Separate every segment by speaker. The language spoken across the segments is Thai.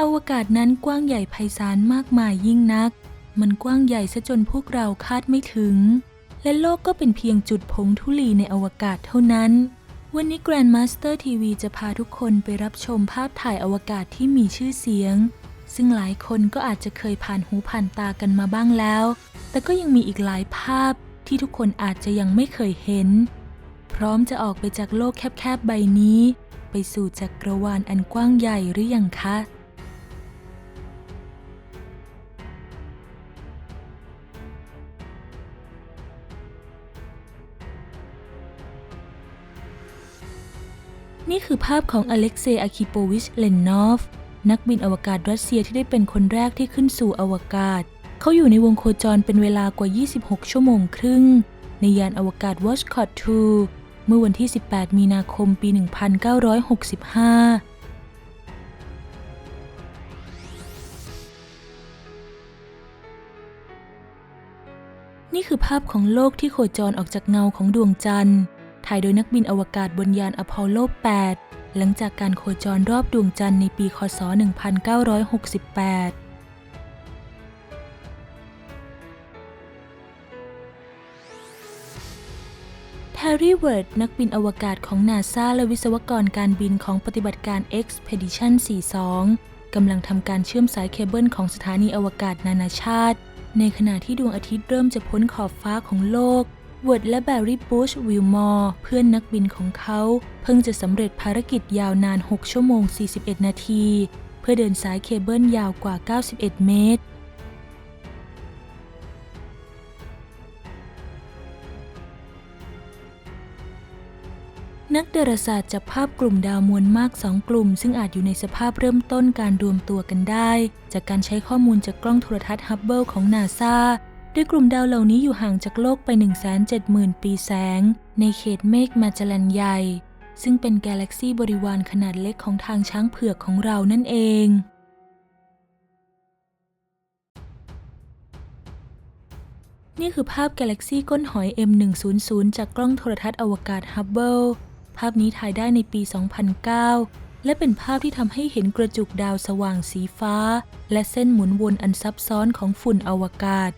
Speaker 1: อวกาศนั้นกว้างใหญ่ไพศาลมากมายยิ่งนัก มันกว้างใหญ่ซะจนพวกเราคาดไม่ถึง และโลกก็เป็นเพียงจุดผงธุลีในอวกาศเท่านั้น วันนี้ Grandmaster TV จะพาทุกคนไปรับชมภาพถ่ายอวกาศที่มีชื่อเสียง ซึ่งหลายคนก็อาจจะเคยผ่านหูผ่านตากันมาบ้างแล้ว แต่ก็ยังมีอีกหลายภาพที่ทุกคนอาจจะยังไม่เคยเห็น พร้อมจะออกไปจากโลกแคบๆใบนี้ ไปสู่จักรวาลอันกว้างใหญ่หรือยังคะ นี่คือภาพของอเล็กเซย์อาคิโปวิช เลนนอฟ นักบินอวกาศรัสเซียที่ได้เป็นคนแรกที่ขึ้นสู่อวกาศ เขาอยู่ในวงโคจรเป็นเวลากว่า 26 ชั่วโมงครึ่ง ในยานอวกาศ Voskhod 2เมื่อวันที่ 18 มีนาคมปี 1965นี่คือภาพของโลกที่โคจรออกจากเงาของดวงจันทร์ ถ่ายโดยนักบินอวกาศบนยานอพอลโล 8 หลังจากการโคจรรอบดวงจันทร์ในปี คศ 1968แฮร์รี่เวิร์ดนักบินอวกาศของนาซาและวิศวกรการบินของปฏิบัติการ Expedition 42 กำลังทำการเชื่อมสายเคเบิลของสถานีอวกาศนานาชาติ ในขณะที่ดวงอาทิตย์เริ่มจะพ้นขอบฟ้าของโลก เวิร์ดและแบร์รี่บูชวิลมอร์เพื่อนนักบินของเขา เพิ่งจะสำเร็จภารกิจยาวนาน 6 ชั่วโมง 41 นาที เพื่อเดินสายเคเบิลยาวกว่า 91 เมตร นักดาราศาสตร์จับภาพกลุ่มดาวมวลมากสองกลุ่ม ซึ่งอาจอยู่ในสภาพเริ่มต้นการรวมตัวกันได้ จากการใช้ข้อมูลจากกล้องโทรทัศน์ฮับเบิลของนาซา โดยกลุ่มดาวเหล่านี้อยู่ห่างจากโลกไป 170,000 ปีแสง ในเขตเมฆมาจลันใหญ่ ซึ่งเป็นกาแล็กซีบริวารขนาดเล็กของทางช้างเผือกของเรานั่นเองนี่คือภาพกาแล็กซีก้นหอย M100 จากกล้องโทรทัศน์อวกาศฮับเบิล ภาพนี้ถ่ายได้ในปี 2009 และเป็นภาพที่ทำให้เห็นกระจุกดาวสว่างสีฟ้า และเส้นหมุนวนอันซับซ้อนของฝุ่นอวกาศ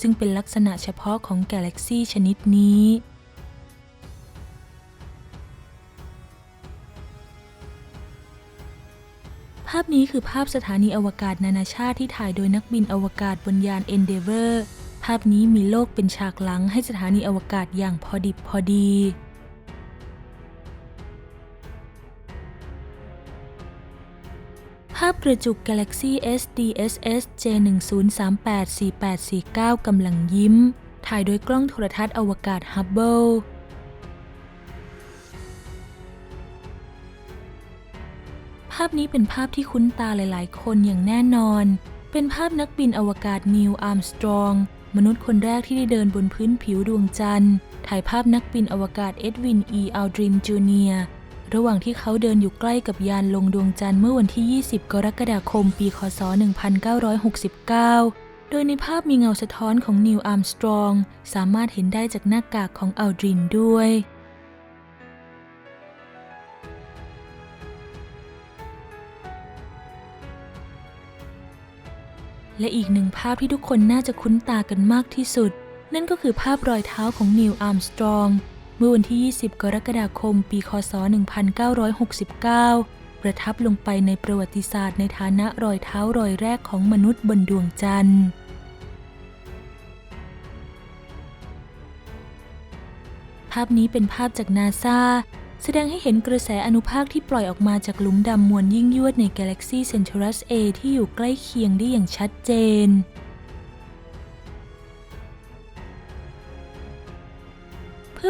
Speaker 1: ซึ่งเป็นลักษณะเฉพาะของกาแล็กซีชนิดนี้ภาพนี้คือภาพสถานีอวกาศนานาชาติที่ถ่ายโดยนักบินอวกาศบนยาน Endeavour ภาพนี้มีโลกเป็นฉากหลังให้สถานีอวกาศอย่างพอดิบพอดี ภาพกระจุกกาแล็กซี SDSS J10384849 กำลังยิ้ม ถ่ายโดยกล้องโทรทัศน์อวกาศฮับเบิลภาพนี้เป็นภาพที่คุ้นตาหลายๆ คนอย่างแน่นอน เป็นภาพนักบินอวกาศนิวอาร์มสตรอง มนุษย์คนแรกที่ได้เดินบนพื้นผิวดวงจันทร์ ถ่ายภาพนักบินอวกาศเอ็ดวิน อีอัลดรินจูเนียร ระหว่างที่เขาเดินอยู่ใกล้กับยานลงดวงจันทร์เมื่อวันที่ 20 กรกฎาคม ปี คศ 1969 โดยในภาพมีเงาสะท้อนของนิวอาร์มสตรอง สามารถเห็นได้จากหน้ากากของอัลดรินด้วย และอีกหนึ่งภาพที่ทุกคนน่าจะคุ้นตากันมากที่สุด นั่นก็คือภาพรอยเท้าของนิวอาร์มสตรอง เมื่อวันที่ 20 กรกฎาคม ปี คศ 1969 ประทับลงไปในประวัติศาสตร์ในฐานะรอยเท้ารอยแรกของมนุษย์บนดวงจันทร์ภาพนี้เป็นภาพจากนาซาแสดงให้เห็นกระแสอนุภาคที่ปล่อยออกมาจากหลุมดำมวลยิ่งยวดในกาแล็กซีเซน t รัส A ที่อยู่ใกล้เคียงได้อย่างชัดเจน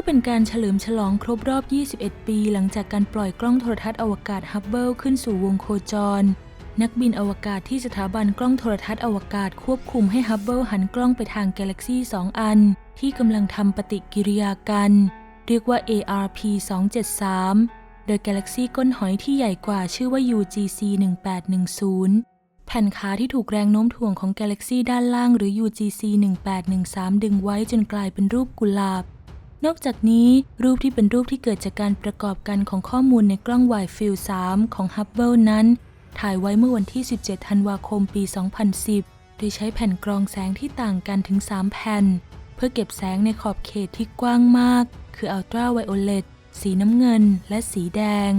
Speaker 1: พื่อเป็นการเฉลิมฉลองครบรอบ 21 ปี หลังจากการปล่อยกล้องโทรทัศน์อวกาศฮับเบิลขึ้นสู่วงโคจร นักบินอวกาศที่สถาบันกล้องโทรทัศน์อวกาศควบคุมให้ฮับเบิลหันกล้องไปทางกาแล็กซี2อัน ที่กำลังทำปฏิกิริยากัน เรียกว่า ARP 273 โดยกาแล็กซีก้นหอยที่ใหญ่กว่าชื่อว่า UGC 1810แผ่นขาที่ถูกแรงโน้มถ่วงของกาแล็กซีด้านล่างหรือ UGC 1813 ดึงไว้จนกลายเป็นรูปกุหลาบ นอกจากนี้รูปที่เป็นรูปที่เกิดจากการประกอบกันของข้อมูลในกล้องไวฟิล3ของ Hubble นั้น ถ่ายไว้เมื่อวันที่ 17 ธันวาคมปี 2010 โดยใช้แผ่นกรองแสงที่ต่างกันถึง 3 แผ่น เพื่อเก็บแสงในขอบเขตที่กว้างมาก คืออัลตราไวโอเลตสีน้ำเงิน และสีแดง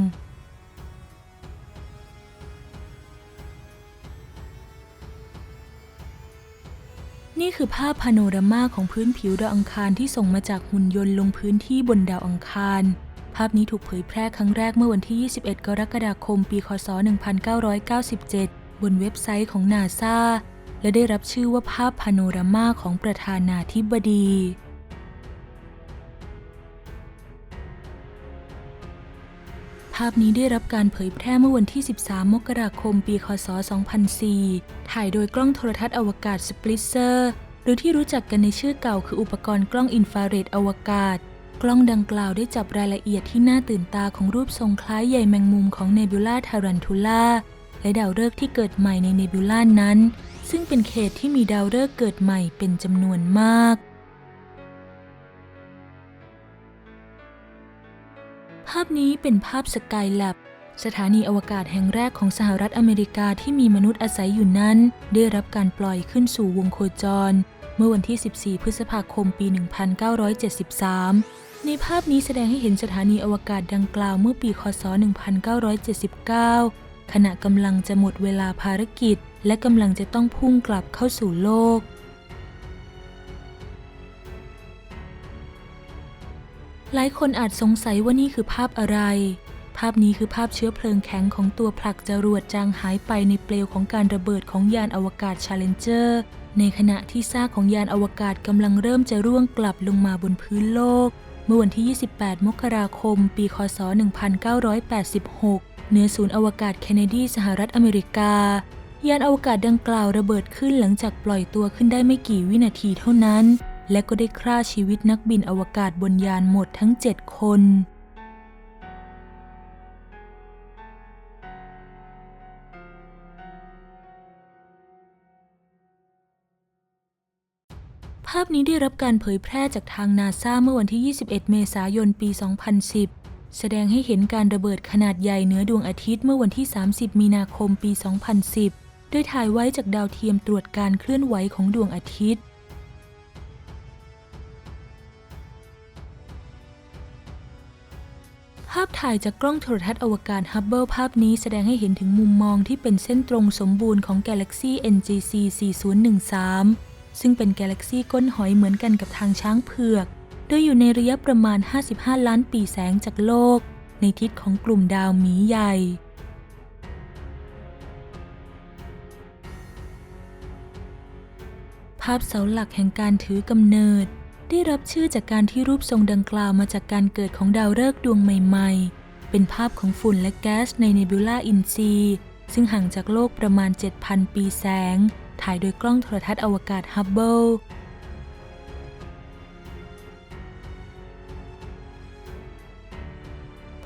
Speaker 1: นี่คือภาพพาโนรามาของพื้นผิวดาวอังคารที่ส่งมาจากหุ่นยนต์ลงพื้นที่บนดาวอังคาร ภาพนี้ถูกเผยแพร่ครั้งแรกเมื่อวันที่ 21 กรกฎาคม ปี คศ 1997 บนเว็บไซต์ของนาซาและได้รับชื่อว่าภาพพาโนรามาของประธานาธิบดีาพนี้ได้รับการเผยแพร่เมื่อวันที่ 13 มกราคม ปี คศ 2004 ถ่ายโดยกล้องโทรทัศน์อวกาศสปลิตเซอร์ หรือที่รู้จักกันในชื่อเก่าคืออุปกรณ์กล้องอินฟราเรดอวกาศ กล้องดังกล่าวได้จับรายละเอียดที่น่าตื่นตาของรูปทรงคล้ายใยแมงมุมของเนบิวลาทารันทูล่าและดาวฤกษ์ที่เกิดใหม่ในเนบิวลานั้น ซึ่งเป็นเขตที่มีดาวฤกษ์เกิดใหม่เป็นจำนวนมากาพนี้เป็นภาพสกายแลบสถานีอวกาศแห่งแรกของสหรัฐอเมริกาที่มีมนุษย์อาศัยอยู่นั้น ได้รับการปล่อยขึ้นสู่วงโคจร เมื่อวันที่ 14 พฤษภาคมปี 1973 ในภาพนี้แสดงให้เห็นสถานีอวกาศดังกล่าวเมื่อปี คศ 1979 ขณะกำลังจะหมดเวลาภารกิจ และกำลังจะต้องพุ่งกลับเข้าสู่โลก หลายคนอาจสงสัยว่านี่คือภาพอะไร ภาพนี้คือภาพเชื้อเพลิงแข็งของตัวผลักจรวดจางหายไปในเปลวของการระเบิดของยานอวกาศ Challenger ในขณะที่ซากของยานอวกาศกำลังเริ่มจะร่วงกลับลงมาบนพื้นโลก เมื่อวันที่ 28 มกราคม ปี คศ 1986 เหนือศูนย์อวกาศ เคนเนดี สหรัฐอเมริกา ยานอวกาศดังกล่าวระเบิดขึ้นหลังจากปล่อยตัวขึ้นได้ไม่กี่วินาทีเท่านั้น และก็ได้ฆ่าชีวิตนักบินอวกาศบนยานหมดทั้ง7คน ภาพนี้ได้รับการเผยแพร่จากทางนาซาเมื่อวันที่ 21 เมษายน ปี 2010แสดงให้เห็นการระเบิดขนาดใหญ่เหนือดวงอาทิตย์เมื่อวันที่ 30 มีนาคม ปี 2010 โดยถ่ายไว้จากดาวเทียมตรวจการเคลื่อนไหวของดวงอาทิตย์ ภาพถ่ายจากกล้องโทรทัศน์อวกาศฮับเบิลภาพนี้แสดงให้เห็นถึงมุมมองที่เป็นเส้นตรงสมบูรณ์ของกาแล็กซี NGC 4013 ซึ่งเป็นกาแล็กซีก้นหอยเหมือนกันกับทางช้างเผือก โดยอยู่ในระยะประมาณ 55 ล้านปีแสงจากโลก ในทิศของกลุ่มดาวหมีใหญ่ภาพเสาหลักแห่งการถือกำเนิด ได้รับชื่อจากการที่รูปทรงดังกล่าวมาจากการเกิดของดาวฤกษ์ดวงใหม่ๆ เป็นภาพของฝุ่นและแก๊สในเนบิวลาอินซีซึ่งห่างจากโลกประมาณ 7,000 ปีแสง ถ่ายโดยกล้องโทรทัศน์อวกาศฮับเบิล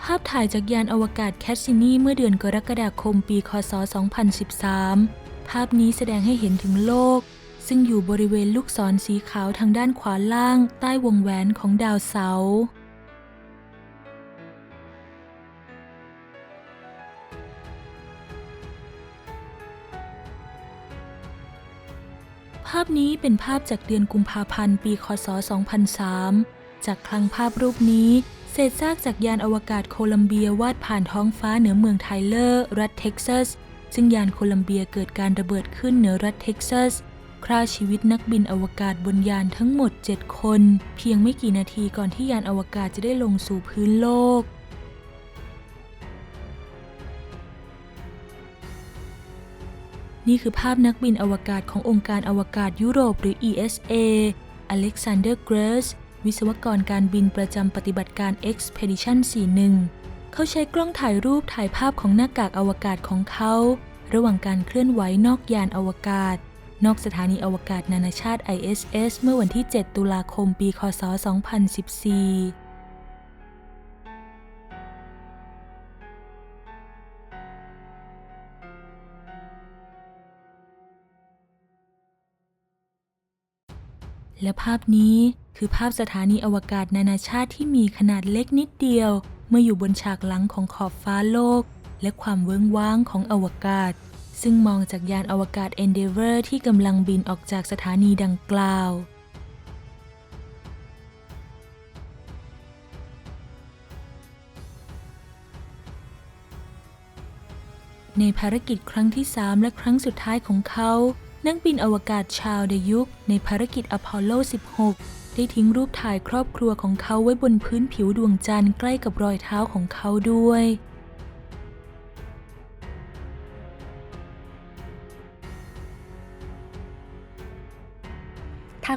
Speaker 1: ภาพถ่ายจากยานอวกาศแคสซินีเมื่อเดือนกรกฎาคมปี คศ 2013 ภาพนี้แสดงให้เห็นถึงโลก ซึ่งอยู่บริเวณลูกศรสีขาวทางด้านขวาล่างใต้วงแหวนของดาวเสาร์ภาพนี้เป็นภาพจากเดือนกุมภาพันธ์ปี คศ 2003 จากคลังภาพรูปนี้ เศษซากจากยานอวกาศโคลัมเบียวาดผ่านท้องฟ้าเหนือเมืองไทเลอร์ รัฐเท็กซัส ซึ่งยานโคลัมเบียเกิดการระเบิดขึ้นเหนือรัฐเท็กซัส ฆ่าชีวิตนักบินอวกาศบนยานทั้งหมด 7 คน เพียงไม่กี่นาทีก่อนที่ยานอวกาศจะได้ลงสู่พื้นโลกนี่คือภาพนักบินอวกาศขององค์การอวกาศยุโรปหรือ ESA อเล็กซานเดอร์เกรสวิศวกรการบินประจำปฏิบัติการ Expedition 41 เขาใช้กล้องถ่ายรูปถ่ายภาพของหน้ากากอวกาศของเขา ระหว่างการเคลื่อนไหวนอกยานอวกาศ นอกสถานีอวกาศนานาชาติ ISS เมื่อวันที่ 7 ตุลาคม ปีคศ 2014และภาพนี้คือภาพสถานีอวกาศนานาชาติที่มีขนาดเล็กนิดเดียว เมื่ออยู่บนฉากหลังของขอบฟ้าโลก และความเวิ้งว้างของอวกาศ ซึ่งมองจากยานอวกาศ Endeavour ที่กำลังบินออกจากสถานีดังกล่าว ในภารกิจครั้งที่ 3 และครั้งสุดท้ายของเขา นักบินอวกาศชาวเดยุคในภารกิจอพอลโล 16 ได้ทิ้งรูปถ่ายครอบครัวของเขาไว้บนพื้นผิวดวงจันทร์ใกล้กับรอยเท้าของเขาด้วย